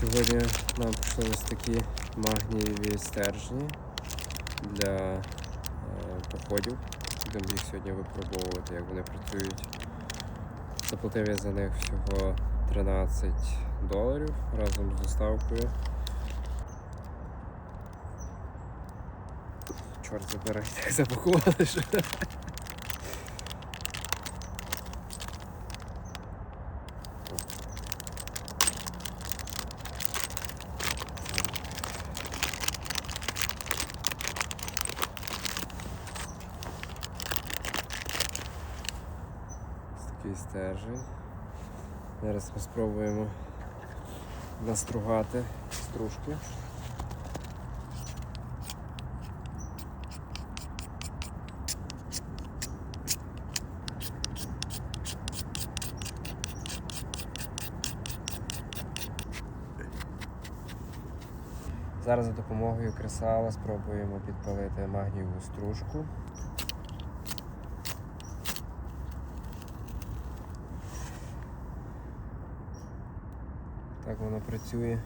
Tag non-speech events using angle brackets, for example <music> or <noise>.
Сьогодні нам прийшли ось такі магнієві стержні для е, походів. Будемо їх сьогодні випробовувати, як вони працюють. Заплатив я за них всього 13 доларів разом з доставкою. Чорт забирай, <laughs> так запакували. що. Такий стержень. Зараз ми спробуємо настругати стружки. Зараз за допомогою кресала спробуємо підпалити магнієву стружку. Так воно працює.